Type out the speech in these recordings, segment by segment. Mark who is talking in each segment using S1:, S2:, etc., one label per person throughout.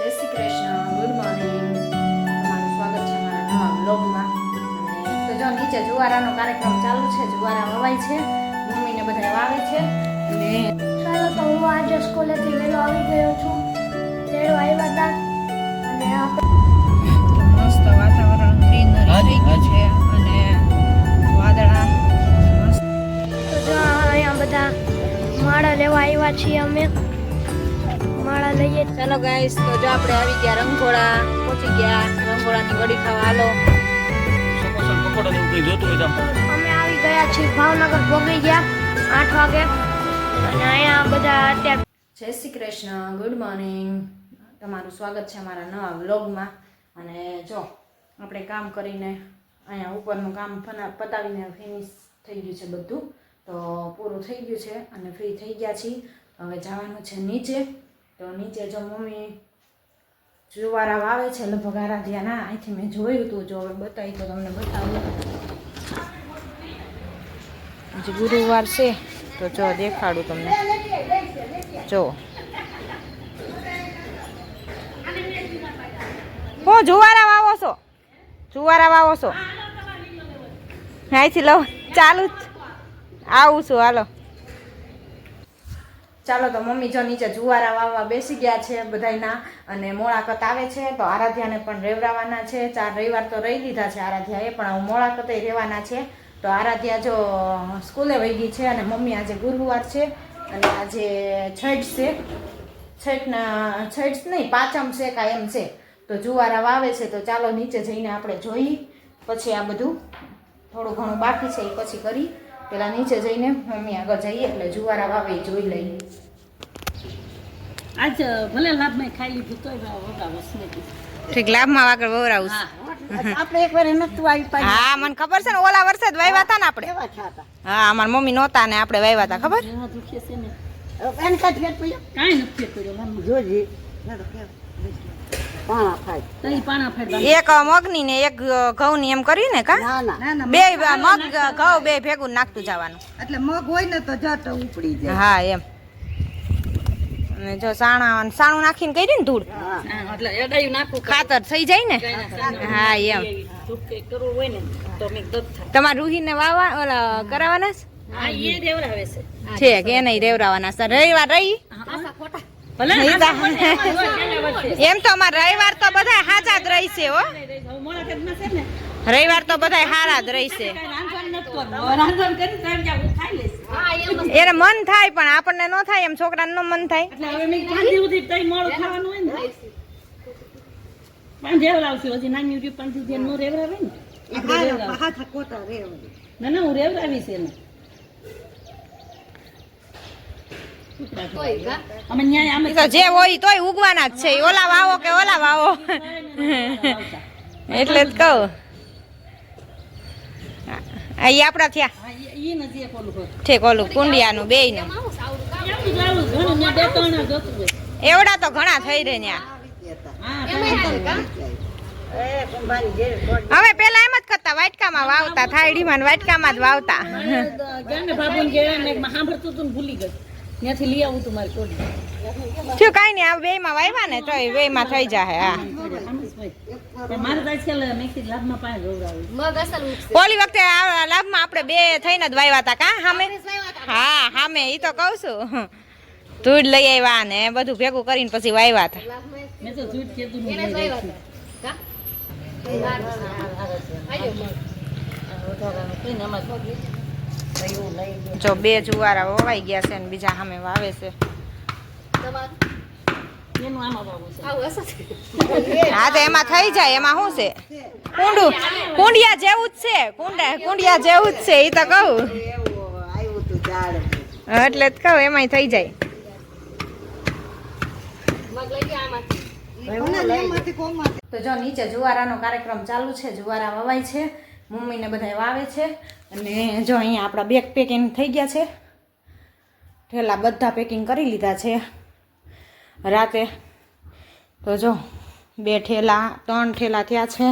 S1: જય Shri Krishna good morning. તમારું સ્વાગત છે મારા નવા બ્લોગમાં તો જો નીચે જુવારાનો કાર્યક્રમ ચાલુ છે જુવારા વવાય છે મમ્મીને બધા વાવે છે. અને
S2: ચાલો તો હું આજે સ્કૂલેથી વહેલો આવી ગયો છું. તેડો આવ્યા હતા અને આપણે
S1: મસ્ત વાતાવરણ ગ્રીનરી થઈ ગયું છે. અને વાદળા. મસ્ત.
S2: તો જો અહીંયા બધા માળા લેવા આવ્યા છીએ અમે.
S1: ચાલો ગાઈસ તો જો આપણે આવી ગયા રંગોળા પહોંચી ગયા. રંગોળાની વડી ખાવા હાલો.
S2: અમે આવી ગયા છીએ ભાવનગર ભોગી ગયા આઠ વાગે. અને અહીંયા બધા અત્યારે
S1: જય શ્રી કૃષ્ણ ગુડ મોર્નિંગ તમારું સ્વાગત છે અમારા નવા વ્લોગમાં અને જો આપણે કામ કરીને અહીંયા ઉપરનું કામ ફના- પતાવીને ફિનિશ થઈ ગયું છે બધું. તો પૂરું થઈ ગયું છે અને ફ્રી થઈ ગયા છીએ. હવે જવાનું છે નીચે. તો નીચે જો મમ્મી જુવારા વાવે છે, લગભગ આરાધ્યા ના અહીંથી મેં જોયું હતું જો હવે બતાવી તો તમને બતાવું. હજી ગુરુવાર છે, તો જો દેખાડું તમને. જો. હું જુવારા વાવો છો. જુવારા વાવો છો. અહીંથી લઉં ચાલુ આવું છું, હાલો. ચાલો તો મમ્મી જો નીચે જુવારા વાવવા બેસી ગયા છે બધાયના અને મોળાકત આવે છે તો આરાધ્યાને પણ રેવડાવવાના છે. ચાર રવિવાર તો રહી લીધા છે આરાધ્યાએ, પણ હું મોળાકતે રહેવાના છે. તો આરાધ્યા જો સ્કૂલે વહી ગઈ છે અને મમ્મી આજે ગુરુવાર છે અને આજે છઠ છે. છઠના, છઠ નહીં, પાંચમ છે કાંઈ એમ છે. તો જુવારા વાવે છે તો ચાલો નીચે જઈને આપણે જોઈ. પછી આ બધું થોડું ઘણું બાકી છે એ પછી કરી. પેલા નીચે જઈને મમ્મી આગળ જઈએ એટલે જુવારા વાવે જોઈ લઈએ.
S3: આજ ભલે લાભમાં ખાઈ લીધું તોય વગાવસ નથી.
S1: ઠીક લાભમાં આગળ વવરાવું
S3: આપણે એકવાર એ નતું આવી પાછી
S1: હા મને ખબર છે ને ઓલા વર્ષે જ વાવ્યા હતા ને આપણે. હા અમારા મમ્મી નહોતા ને આપણે વાવ્યા હતા ખબર?
S3: દુખે છે ને. એને કાંઈ ફેર પડ્યો કાંઈ નથી પડ્યો જોજી.
S1: એક મગની ને એક ઘઉંની એમ કરી ને કા?
S3: ના ના. ના
S1: બે મગ ઘઉં બે ભેગું નાખતું જવાનું.
S3: એટલે મગ હોય ને તો જતો ઉપડી જાય.
S1: હા એમ. અને જો સાણા સાણું નાખીને કરી ને ધૂળ?
S3: એટલે એડાયું નાખું
S1: ખાતર થઈ જાય ને? હા એમ.
S3: કરવું હોય ને તો
S1: તમારે રૂહીને વાવા ઓલા કરાવવાના છે?
S3: હા એ દેવરાવે છે.
S1: છે કે નહીં રેવરાવાના છે. રવિવાર રહી?
S3: એમાં
S1: તો અમારે રવિવાર તો બધા હાજા જ રહેશે હો.
S3: છે
S1: રવિવાર તો બધા હારા જ રહી છે
S3: કાંઈ રાંધવાનું નથી કરવું. હવે રાંધવાનું કરી તો એમ કે હું ખાઈ લઈશ.
S1: એને મન થાય પણ આપણને ન થાય એમ છોકરાને નો મન થાય.
S3: એટલે હવે મેં પાંચ દિવસ સુધી તઈ મોડું ખાવાનું હોય ને. નો રેવડાવે ને. ના ના હું રેવડાવીશ એને અમે ન્યાય અમે
S1: ઈ તો જે હોય તોય ઉગવાના જ છે. ઓલા વાવો કે ઓલા વાવો એટલે જ કહું. અહીં આપણા થયા. ઠીક ઓલું કુંડિયાનું
S3: બે.
S1: એવડા તો ઘણા થઈ રહે ત્યાં હવે પેલા એમ જ કરતા વાટકામાં વાવતા થાળીમાં વાટકામાં જ વાવતા.
S3: ભૂલી ગઈ. ત્યાંથી લઈ આવું તું મારી કોડી
S1: થયું કાંઈ નહીં આ વેમાં વાવ્યા ને તો બેયમાં થઈ જાય હા ઓલી વખતે આ લાભમાં આપણે બે થઈને જ વાવ્યા હતા કા સામે હા સામે ઈ તો કહું છું ધૂળ લઈ આવ્યા ને બધું ભેગું કરીને પછી વાવ્યા હતા
S3: મેં તો ધૂળ કીધું ને
S1: જો બે જુવારા વવાઈ ગયા છે અને બીજા સામે વાવે છે. હા, તો એમાં થઈ જાય, એમાં શું છે? કુંડું, કુંડિયા જેવું જ છે, કુંડા, કુંડિયા જેવું જ છે એ તો કહું. એટલે જ કહું, એમાંય થઈ જાય. તો જો નીચે જુવારાનો કાર્યક્રમ ચાલુ છે, જુવારા વવાય છે, મમ્મીને બધા વાવે છે. અને જો અહીંયા આપણા બેગ પેકિંગ થઈ ગયા છે. ઠેલા બધા પેકિંગ કરી લીધા છે. રાતે તો જો બે ઠેલા, ત્રણ ઠેલા થયા છે.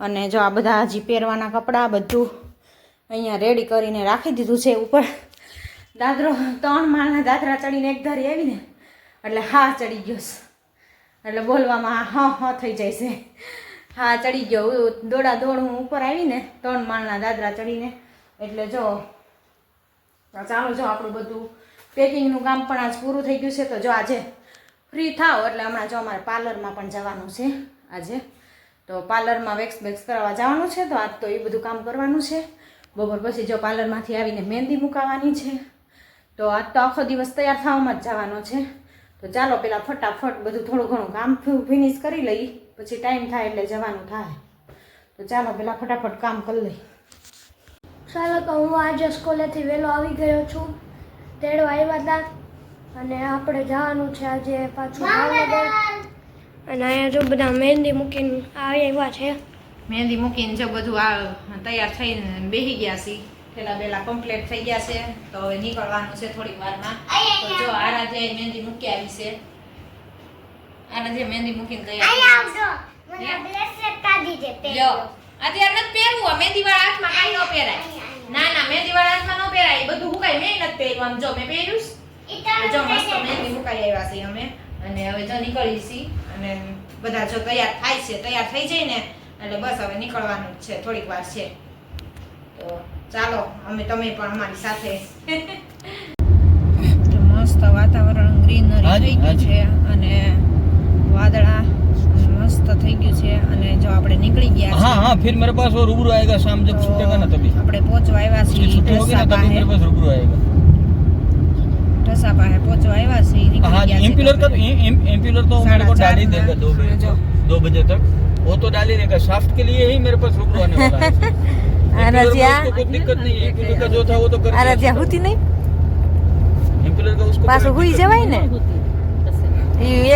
S1: અને જો આ બધા હજી પહેરવાના કપડાં બધું અહીંયા રેડી કરીને રાખી દીધું છે ઉપર. દાદરો, ત્રણ માળના દાદરા ચડીને એક ધારી આવીને, એટલે હા ચડી ગયો એટલે બોલવામાં હા હા થઈ જાય છે. હા, ચડી ગયો. દોડા દોડ હું ઉપર આવીને ત્રણ માળના દાદરા ચડીને, એટલે જો ચાલો જો આપણું બધું પેકિંગનું કામ પણ આજ પૂરું થઈ ગયું છે, તો જો આજે ફ્રી થાવ. એટલે હમણાં જો અમારે પાર્લરમાં પણ જવાનું છે આજે. તો પાર્લરમાં વેક્સ બેક્સ કરાવવા જવાનું છે, તો આજ તો એ બધું કામ કરવાનું છે. બપોર પછી જો પાર્લરમાંથી આવીને મહેંદી મુકાવાની છે. તો આજ તો આખો દિવસ તૈયાર થવામાં જ જવાનો છે. તો ચાલો પેલા ફટાફટ બધું થોડું ઘણું કામ ફિનિશ કરી લઈ. પછી ટાઈમ થાય એટલે જવાનું થાય. તો ચાલો પેલા ફટાફટ કામ કરી લઈ
S2: ચાલો તો હું આજે સ્કૂલેથી વહેલો આવી ગયો છું. તેડવા આવ્યા હતા. અને આપણે જવાનું છે આજે પાછું ભાવનગર. અને અહીંયા જો બધા મહેંદી મૂકીને આવ્યા છે.
S1: મહેંદી મૂકીને જો બધું આ તૈયાર થઈને બેસી ગયા છે પેલા પેલા કમ્પ્લીટ થઈ ગયા છે. તો હવે નીકળવાનું છે થોડીક વારમાં. તો જો આરાધ્યાએ મહેંદી મૂકી આવી છે. આરાધ્યા મહેંદી મૂકીને. જો અત્યારે નથી પહેરવું. આ મહેંદી વાળા હાથમાં કાંઈ ન પહેરાય. ના ના મહેંદી વાળા હાથમાં ન પહેરાય. એ બધું હુકાય મેં નથી પહેર્યું. આમ જો મેં પહેર્યું છે. જો મસ્ત મહેંદી મુકાઈ આવ્યા છે અમે. અને હવે જો નીકળી છીએ અને બધા જો તૈયાર થાય છે તૈયાર થઈ જાય ને એટલે બસ હવે નીકળવાનું જ છે. થોડીક વાર છે. તો ચાલો અમે તમે પણ અમારી સાથે. મસ્ત વાતાવરણ ગ્રીનરી થઈ ગયું છે. અને વાદળા મસ્ત થઈ ગયું છે અને જો આપણે નીકળી ગયા
S4: हाँ
S1: છીએ
S4: हाँ फिर मेरे पास वो रूबरू आएगा शाम जब
S1: તો
S4: छुटेगा ना तभी
S1: આપણે પહોંચવા આવ્યા
S4: उसकी
S1: છીએ
S4: छुट्टी होगी ना
S1: ઢસા
S4: तभी मेरे
S1: પાસે
S4: पास रूबरू आएगा
S1: ઢસા પાસે પહોંચવા આવ્યા છીએ નીકળી
S4: हाँ
S1: ગયા
S4: एम्पुलर का
S1: છીએ
S4: एम्पुलर तो मेरे को
S1: साढ़े
S4: डाल ही
S1: चार
S4: देगा दो बजे
S1: जो।
S4: दो बजे तक वो तो डाल ही देगा शाफ्ट के लिए ही मेरे पास रूबरू आने वाला है एम्पुलर में
S5: रजिया?
S4: उसको कोई दिक्कत नहीं है एम्पुलर का जो था वो तो कर
S5: અરે
S4: दिया
S5: ત્યાં હુતી નહીં
S4: एम्पुलर का उसको
S5: પાછું
S4: कोई
S5: હુઈ
S4: दिक्कत
S5: જવાય
S4: नहीं
S5: ને ઈ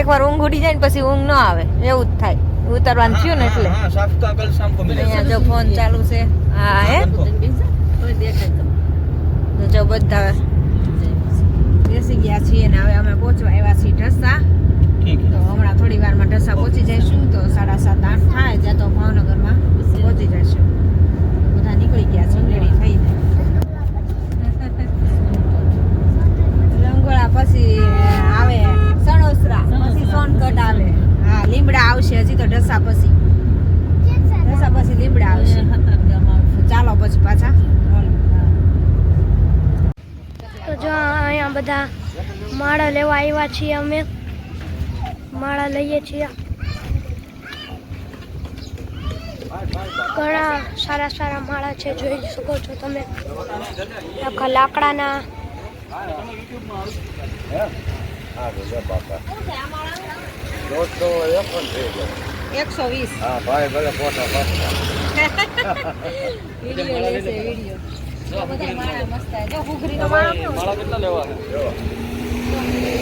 S5: એકવાર ઊંઘ ઉડી જાય ને પછી ઊંઘ ન આવે. એવું જ થાય. ઉતારવાનું થયું ને એટલે. અહીંયા જો ફોન ચાલુ છે. હા હે? તો જો બધા
S1: બેસી ગયા છીએ ને હવે અમે પહોંચવા આવ્યા છીએ ઢસા. તો હમણાં થોડી વારમાં ઢસા પહોંચી જઈશું તો સાડા સાત આઠ થાય જ્યાં તો ભાવનગરમાં પહોંચી જઈશું. બધા નીકળી ગયા છે રેડી થઈ રંગોળા પછી પછી કટ આવે. હા, લીમડા આવશે હજી તો ઢસા પછી. ઢસા પછી લીમડા આવશે. ચાલો પછી પાછા.
S2: તો જો અહીંયા બધા માળા લેવા આવ્યા છીએ અમે. માળા લઈએ છીએ. ઘણા સારા સારા માળા છે, જોઈ શકો છો તમે. આખા લાકડાના.
S1: એકસો વીસ. વીડિયો લેશે વીડિયો. જો બધા માળા મસ્ત છે. જો ઘૂઘરીનો માળો કેવો છે?
S4: माला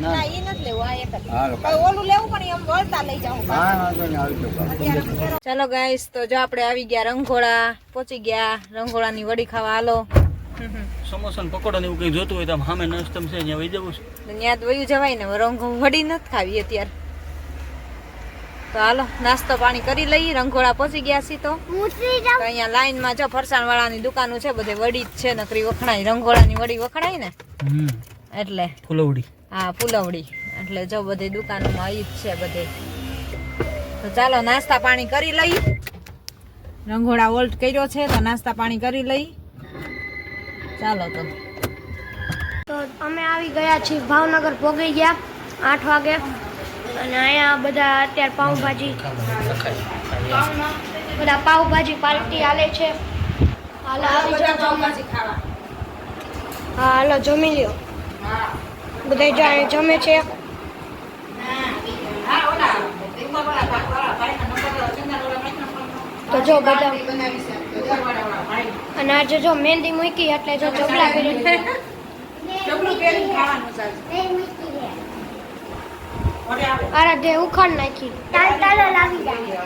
S1: ના. એ નથી લેવું આ એક ઓલું લેવું પણ એમ વળતા લઈ જાઉં અત્યારે
S5: ચાલો ગાઈસ તો જો આપણે આવી ગયા રંગોળા પહોંચી ગયા. રંગોળાની વડી ખાવા હાલો.
S4: સમોસા પકોડા ને એવું કઈ જોતું હોય તો સામે નસ્તમ છે ત્યાં વહી જવું છે.
S5: ત્યાં વયું જવાય ને રંગો વડી નથી ખાવી અત્યારે. તો હાલો નાસ્તો પાણી કરી લઈ રંગોળા પહોંચી ગયા છીએ તો. અહીંયા લાઈનમાં જો ફરસાણ વાળાની દુકાનો છે બધે વડી જ છે નકરી વખણાય રંગોળાની વડી વખણાય ને.
S4: હમ.
S5: એટલે?
S4: ફૂલવડી.
S5: હા ફૂલવડી. એટલે જો બધી દુકાનોમાં જ છે બધે. તો ચાલો નાસ્તા પાણી કરી લઈ.
S1: રંગોળા ઓલ્ટ કર્યો છે તો નાસ્તા પાણી કરી લઈ.
S5: ચાલો તો.
S2: તો અમે આવી ગયા છીએ ભાવનગર પોગી ગયા આઠ વાગે. અને અહીંયા બધા અત્યારે પાઉંભાજી બધા પાઉંભાજી પાર્ટી હાલે છે. આવી હાલો જમી લ્યો. બધા જાણે જમે છે. તો જો બધા અને આજે જો મહેંદી મૂકી એટલે જો ચપલા પહેરી
S1: આરાધ્યા ઉખાડ નાખી. તાલ તાલ લાવી જાય